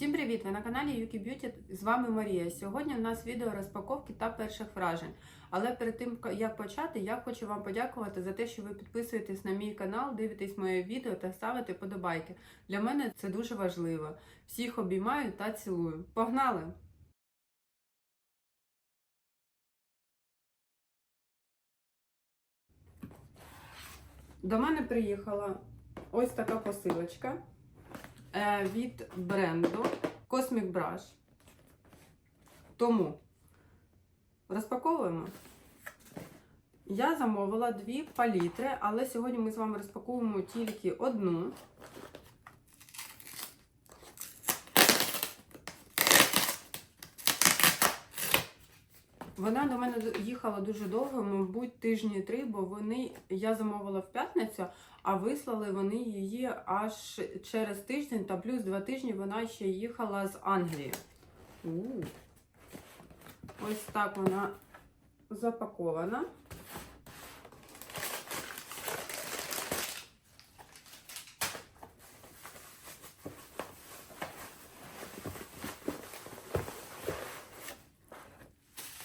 Всім привіт! Ви на каналі Yuki Beauty. З вами Марія. Сьогодні у нас відео розпаковки та перших вражень. Але перед тим як почати, я хочу вам подякувати за те, що ви підписуєтесь на мій канал, дивитесь моє відео та ставите подобайки. Для мене це дуже важливо. Всіх обіймаю та цілую. Погнали! До мене приїхала ось така посилочка від бренду Cosmic Brush. Тому розпаковуємо. Я замовила дві палітри, але сьогодні ми з вами розпаковуємо тільки одну. Вона до мене їхала дуже довго, мабуть, тижні три, бо вони я замовила в п'ятницю, а вислали вони її аж через тиждень та плюс два тижні вона ще їхала з Англії. У. Ось так вона запакована.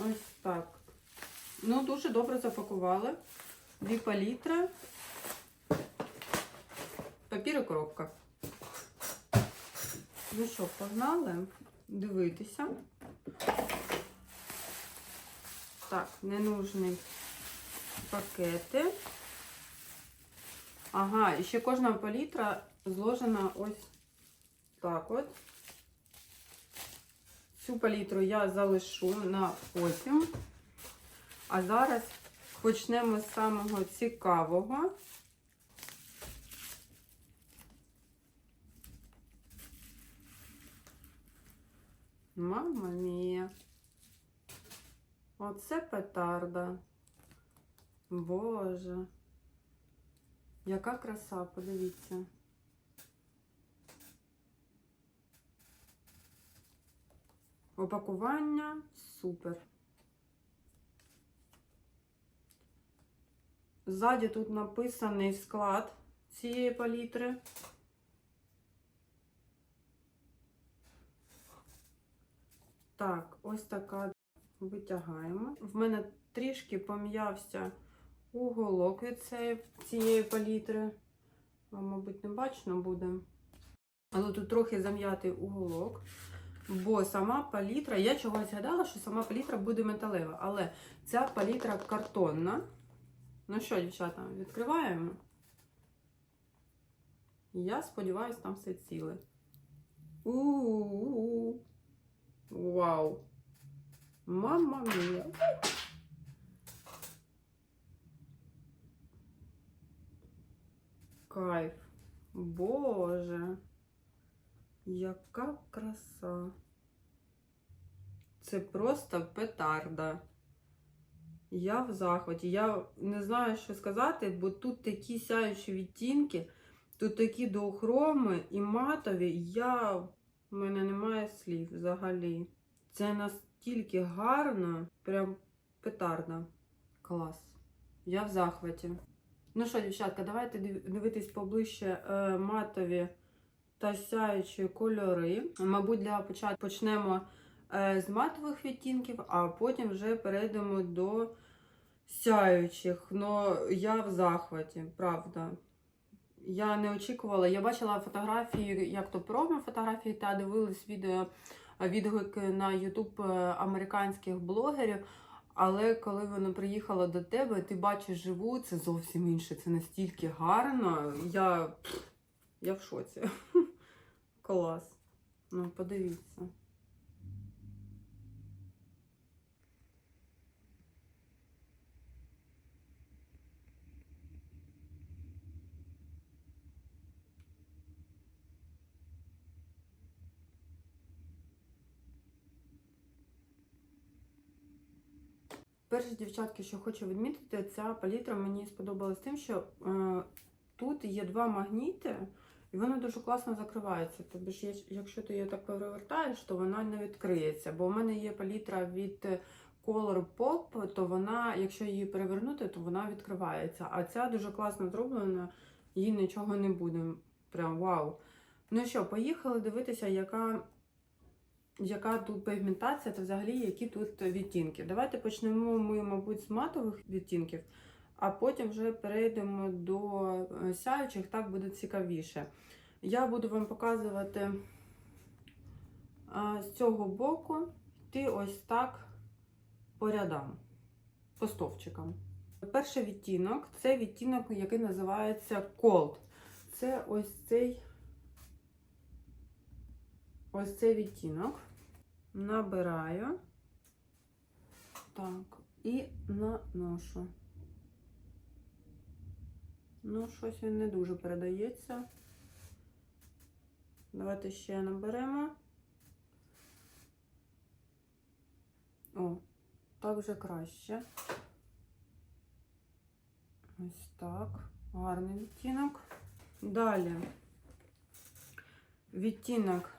Ось так. Ну, дуже добре запакували. Дві палітри. Папір і коробка. Ну що, погнали дивитися. Так, ненужні пакети. Ага, і ще кожна палітра зложена ось так от. Цю палітру я залишу на потім. А зараз почнемо з самого цікавого. Мама мія. Оце петарда. Боже. Яка краса, подивіться. Опакування супер. Ззаді тут написаний склад цієї палітри. Так, ось така витягаємо. В мене трішки пом'явся уголок від цієї палітри. Вам, мабуть, не бачно буде. Але тут трохи зам'ятий уголок. Бо сама палітра, я чогось гадала, що сама палітра буде металева, але ця палітра картонна. Ну що, дівчата, відкриваємо. Я сподіваюся, там все ціле. У-у-у. Вау! Мама мія! Кайф! Боже! Яка краса! Це просто петарда. Я в захваті. Я не знаю, що сказати, бо тут такі сяючі відтінки, тут такі доохроми і матові. Я... У мене немає слів взагалі. Це настільки гарно, прям петарда. Клас. Я в захваті. Ну що, дівчатка, давайте дивитись поближче е, матові та сяючі кольори. Мабуть, для початку почнемо е, з матових відтінків, а потім вже перейдемо до сяючих. Ну, я в захваті, правда. Я не очікувала. Я бачила фотографії, як то промо фотографії, та дивилась відео відгуки на YouTube американських блогерів. Але коли вона приїхала до тебе, ти бачиш живу, це зовсім інше. Це настільки гарно. Я, Я в шоці. Клас. Ну, подивіться. Перше, дівчатки, що хочу відмітити, ця палітра мені сподобалась тим, що е, тут є два магніти, і вони дуже класно закриваються. Тобто, якщо ти її так перевертаєш, то вона не відкриється. Бо у мене є палітра від Color Pop, то вона, якщо її перевернути, то вона відкривається. А ця дуже класно зроблена, їй нічого не буде. Прям вау. Ну що, поїхали дивитися, яка яка тут пігментація та взагалі які тут відтінки. Давайте почнемо ми, мабуть, з матових відтінків, а потім вже перейдемо до е, сяючих, так буде цікавіше. Я буду вам показувати з цього боку йти ось так по рядам, по стовпчикам. Перший відтінок це відтінок, який називається Cold. Це ось цей ось цей відтінок. Набираю. Так, і наношу. Ну, щось він не дуже передається. Давайте ще наберемо. О, так вже краще. Ось так. Гарний відтінок. Далі відтінок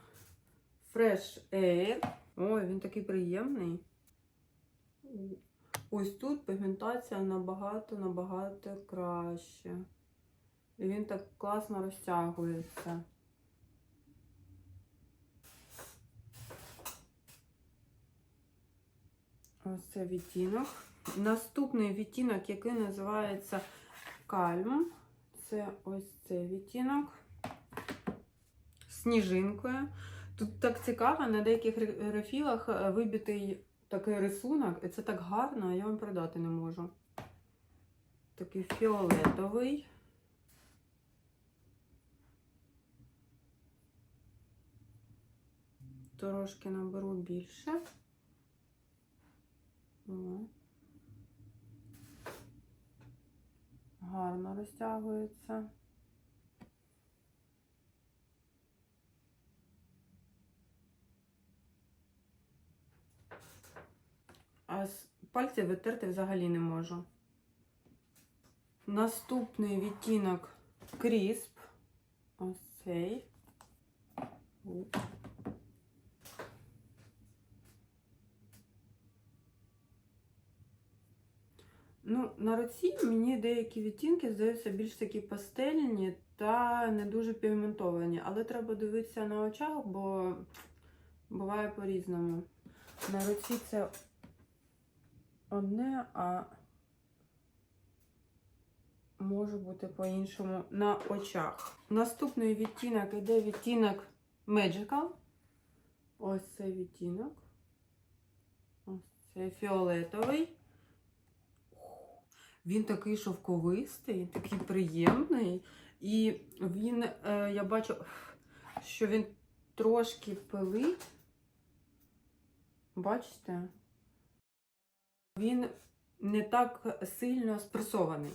Fresh Air. Ой, він такий приємний. Ось тут пігментація набагато-набагато краще. І він так класно розтягується. Ось це відтінок. Наступний відтінок, який називається Кальм. Це ось цей відтінок сніжинкою. Тут так цікаво, на деяких рефілах е, вибитий такий рисунок, і це так гарно, я вам передати не можу. Такий фіолетовий. Трошки наберу більше. О. Гарно розтягується. А з пальців витерти взагалі не можу. Наступний відтінок Крісп. Ось цей. Ну, на руці мені деякі відтінки здаються більш такі пастельні та не дуже пігментовані. Але треба дивитися на очах, бо буває по-різному. На руці це одне, а може бути по-іншому на очах. Наступний відтінок іде відтінок Magical. Ось цей відтінок. Ось цей фіолетовий. Він такий шовковистий, такий приємний. І він, е, я бачу, що він трошки пилить. Бачите? Він не так сильно спресований.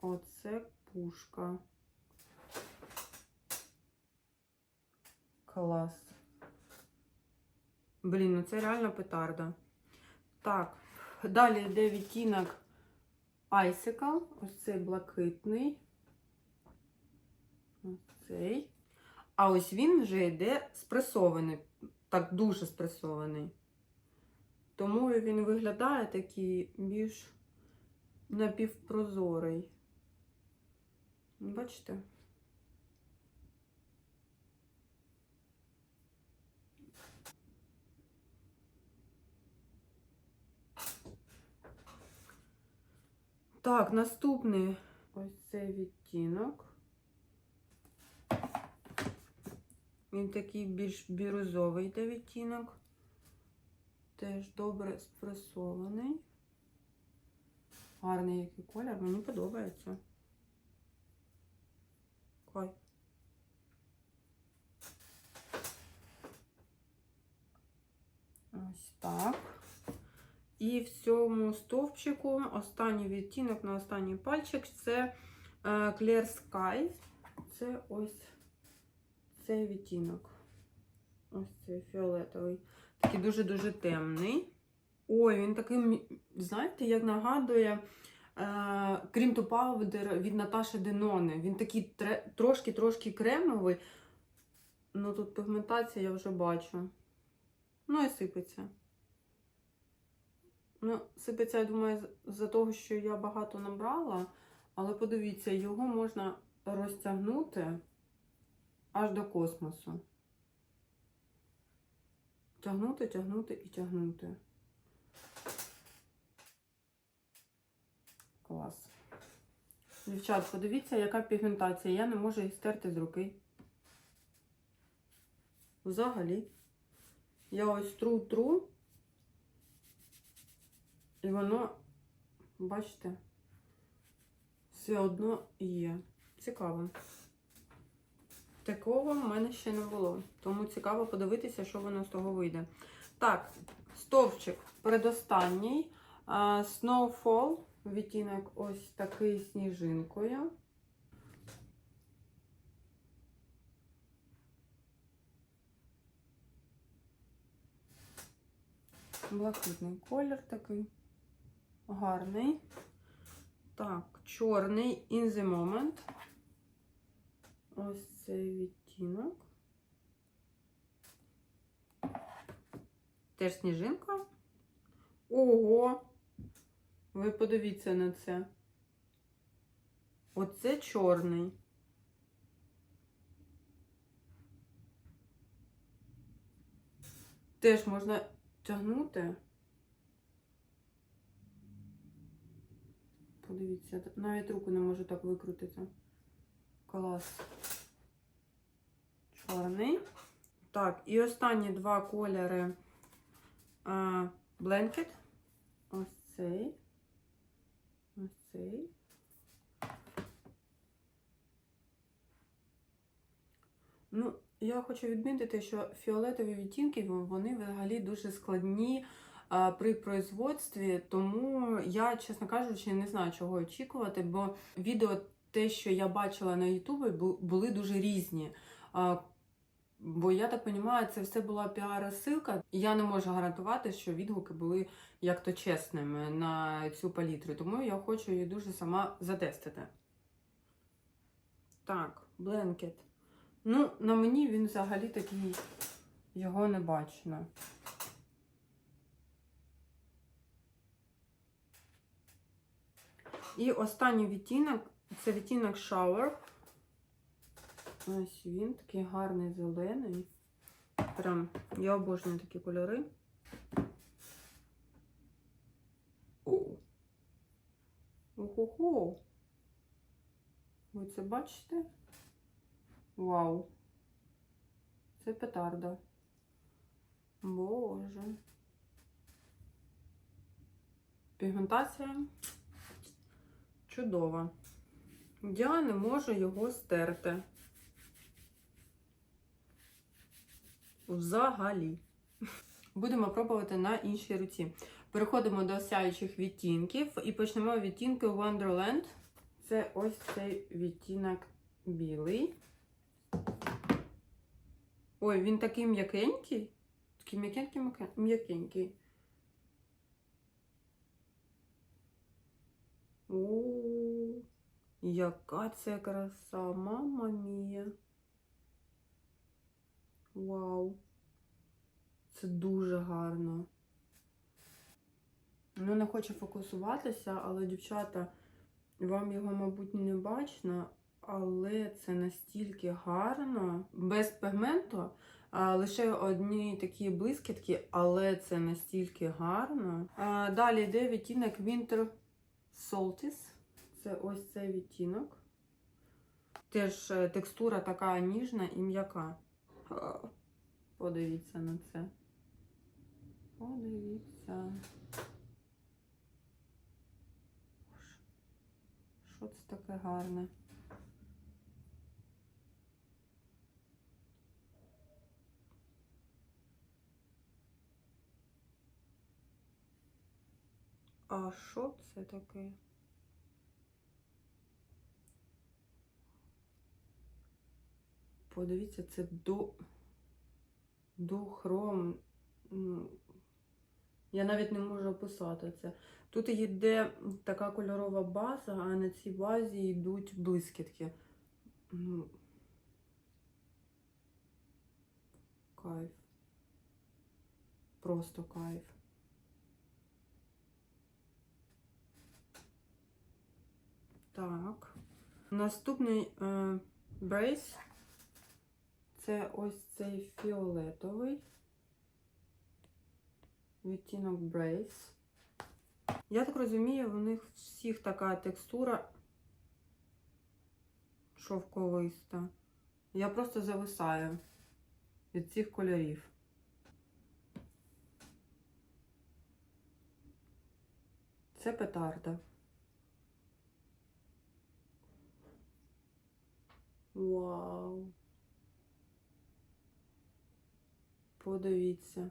Оце пушка. Клас. Блін, ну це реально петарда. Так, далі йде відтінок Icicle. Ось цей блакитний. Ось цей. А ось він вже йде спресований. Так, дуже спресований. Тому він виглядає такий більш напівпрозорий. Бачите? Так, наступний ось цей відтінок. Він такий більш бірюзовий йде відтінок. Теж добре спресований. Гарний який колір, мені подобається. Кай. Ось так. І в цьому стовпчику останній відтінок на останній пальчик це е, Clear Sky. Це ось цей відтінок. Ось цей фіолетовий. Такий дуже-дуже темний. Ой, він такий, знаєте, як нагадує е, to Powder від Наташі Денони. Він такий трошки-трошки кремовий. Ну тут пігментація я вже бачу. Ну і сипеться. Ну, сипеться, я думаю, за того, що я багато набрала, Але подивіться, його можна розтягнути аж до космосу. Тягнути, тягнути і тягнути. Клас. Дівчат, подивіться, яка пігментація. Я не можу її стерти з руки. Взагалі. Я ось тру-тру. І воно, бачите, все одно є. Цікаво. Такого в мене ще не було. Тому цікаво подивитися, що воно з того вийде. Так, стовпчик передостанній. А, Snowfall. Відтінок ось такий сніжинкою. Блакитний колір такий. Гарний. Так, чорний in the moment. Ось цей відтінок. Теж сніжинка. Ого! Ви подивіться на це. Оце чорний. Теж можна тягнути. Подивіться, навіть руку не можу так викрутити. Клас. Чорний. Так, і останні два кольори а, Blanket. Ось цей. Ось цей. Ну, я хочу відмітити, що фіолетові відтінки вони взагалі дуже складні а, при производстві, тому я, чесно кажучи, не знаю, чого очікувати, бо відео, те, що я бачила на Ютубі, були дуже різні. Бо я так розумію, це все була піар-ссылка, і я не можу гарантувати, що відгуки були як то чесними на цю палітру, тому я хочу її дуже сама затестити. Так, бленкет. Ну, на мені він взагалі такий, його не бачно. І останній відтінок це відтінок Shower. Ось він такий гарний зелений. Прям я обожнюю такі кольори. О! Ого-го! Ви це бачите? Вау! Це петарда. Боже. Пігментація чудова. Я не можу його стерти. Взагалі. Будемо пробувати на іншій руці. Переходимо до сяючих відтінків і почнемо відтінки Wonderland. Це ось цей відтінок білий. Ой, він такий м'якенький. Такий м'якенький, м'яке- м'якенький. О, яка це краса, мама мія. Вау. Це дуже гарно. Ну, не хочу фокусуватися, але, дівчата, вам його, мабуть, не бачно, але це настільки гарно, без пігменту, а, лише одні такі блискітки, але це настільки гарно. А, далі йде відтінок Winter Solstice. Це ось цей відтінок. Теж е, текстура така ніжна і м'яка. Подивіться на це. Подивіться. Що це таке гарне? А що це таке? Подивіться, це до, до хром. Ну, Я навіть не можу описати це. Тут йде така кольорова база, а на цій базі йдуть блискітки. Ну, Кайф. Просто кайф. Так. Наступний е, брейс. Це ось цей фіолетовий. Відтінок брейс. Я так розумію, в них всіх така текстура шовковиста. Я просто зависаю від цих кольорів. Це петарда. Вау. Подивіться.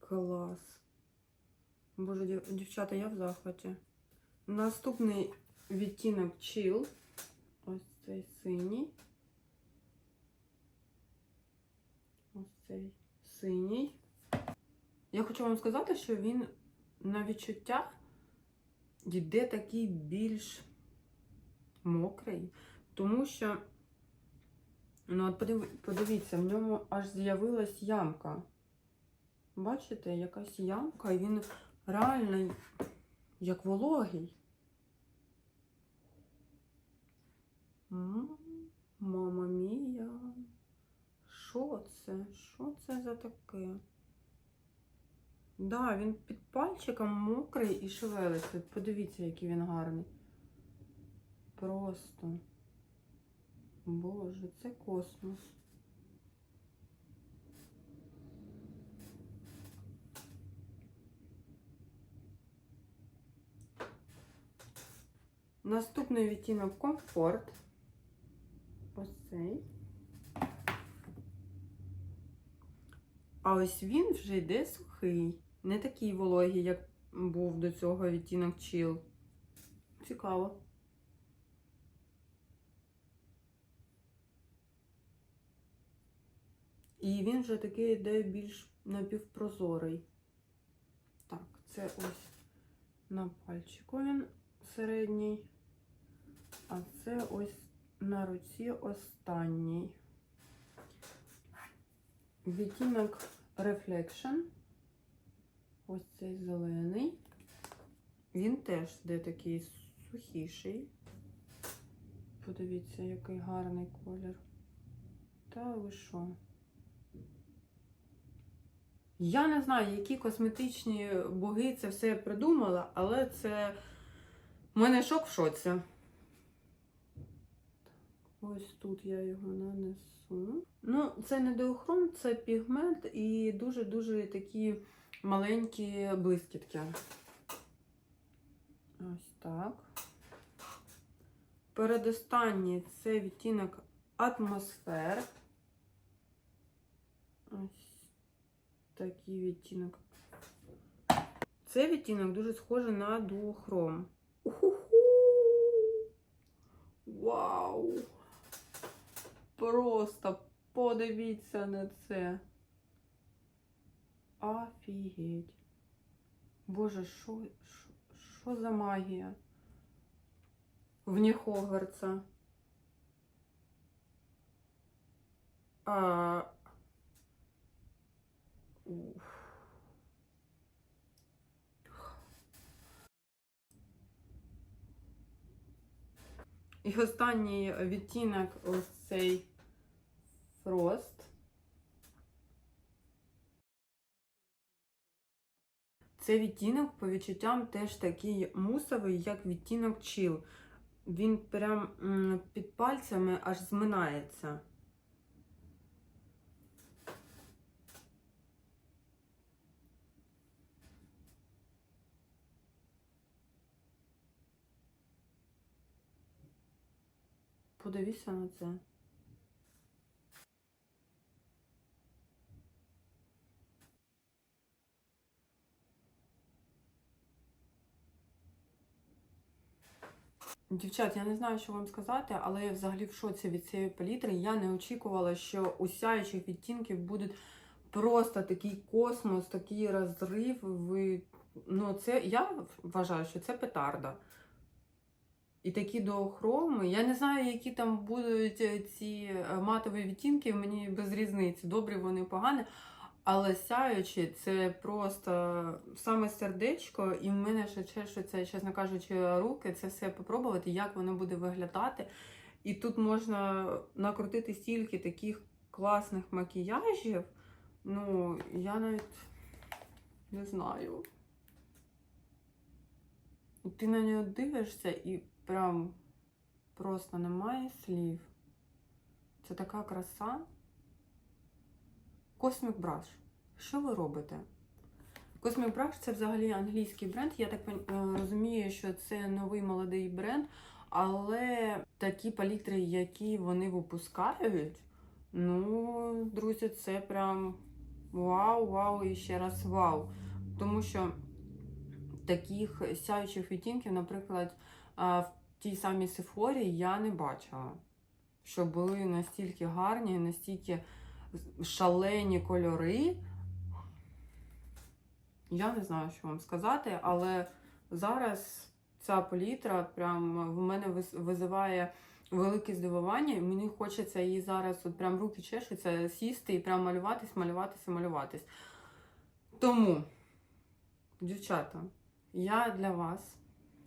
Клас. Боже, дів- дівчата, я в захваті. Наступний відтінок Chill. Ось цей синій. Ось цей синій. Я хочу вам сказати, що він на відчуттях йде такий більш мокрий, тому що, ну, от подив- подивіться, в ньому аж з'явилась ямка. Бачите, якась ямка, і він реально як вологий. Мама мія. Що це? Що це за таке? Да, він під пальчиком мокрий і шевелиться. Подивіться, який він гарний. Просто. Боже, це космос. Наступний відтінок комфорт. Ось цей. А ось він вже йде сухий. Не такий вологий, як був до цього відтінок Chill. Цікаво. І він вже такий йде більш напівпрозорий. Так, це ось на пальчику він середній. А це ось на руці останній. Відтінок Reflection. Ось цей зелений. Він теж де такий сухіший. Подивіться, який гарний колір. Та ви що? Я не знаю, які косметичні боги це все придумала, але це в мене шок в шоці. Ось тут я його нанесу. Ну, це не деохром, це пігмент і дуже-дуже такі маленькі блискітки. Ось так. Передостанній це відтінок атмосфер. Ось такий відтінок. Цей відтінок дуже схожий на дуохром. Вау! Просто подивіться на це. Офігеть. Боже, що, що, за магія? Вні Хогвартса. А... І останній відтінок ось цей Frost. Це відтінок по відчуттям теж такий мусовий, як відтінок Chill. Він прям під пальцями аж зминається. Подивіться на це. Дівчат, я не знаю, що вам сказати, але я взагалі в шоці від цієї палітри. Я не очікувала, що у сяючих відтінків буде просто такий космос, такий розрив. Ви... Ну, це я вважаю, що це петарда. І такі доохроми. Я не знаю, які там будуть е, ці е, матові відтінки, мені без різниці, добрі вони погані. Але сяючі це просто саме сердечко, і в мене ще чешуться, чесно кажучи, руки. Це все попробувати, як воно буде виглядати. І тут можна накрутити стільки таких класних макіяжів. Ну, я навіть не знаю. Ти на нього дивишся і прям просто немає слів. Це така краса. Cosmic Brush. Що ви робите? Cosmic Brush це взагалі англійський бренд. Я так е, розумію, що це новий молодий бренд, але такі палітри, які вони випускають, ну, друзі, це прям вау, вау і ще раз вау. Тому що таких сяючих відтінків, наприклад, в тій самій Сефорі я не бачила, що були настільки гарні, настільки шалені кольори. Я не знаю, що вам сказати, але зараз ця палітра прям в мене визиває велике здивування. Мені хочеться її зараз, от прям руки чешуться, сісти і прям малюватись, малюватись малюватись. Тому, дівчата, я для вас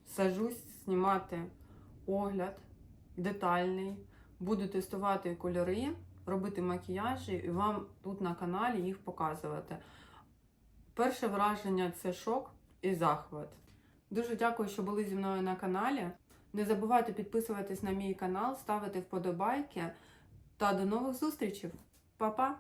сажусь знімати огляд детальний, буду тестувати кольори, робити макіяжі і вам тут на каналі їх показувати. Перше враження це шок і захват. Дуже дякую, що були зі мною на каналі. Не забувайте підписуватись на мій канал, ставити вподобайки та до нових зустрічей. Па-па!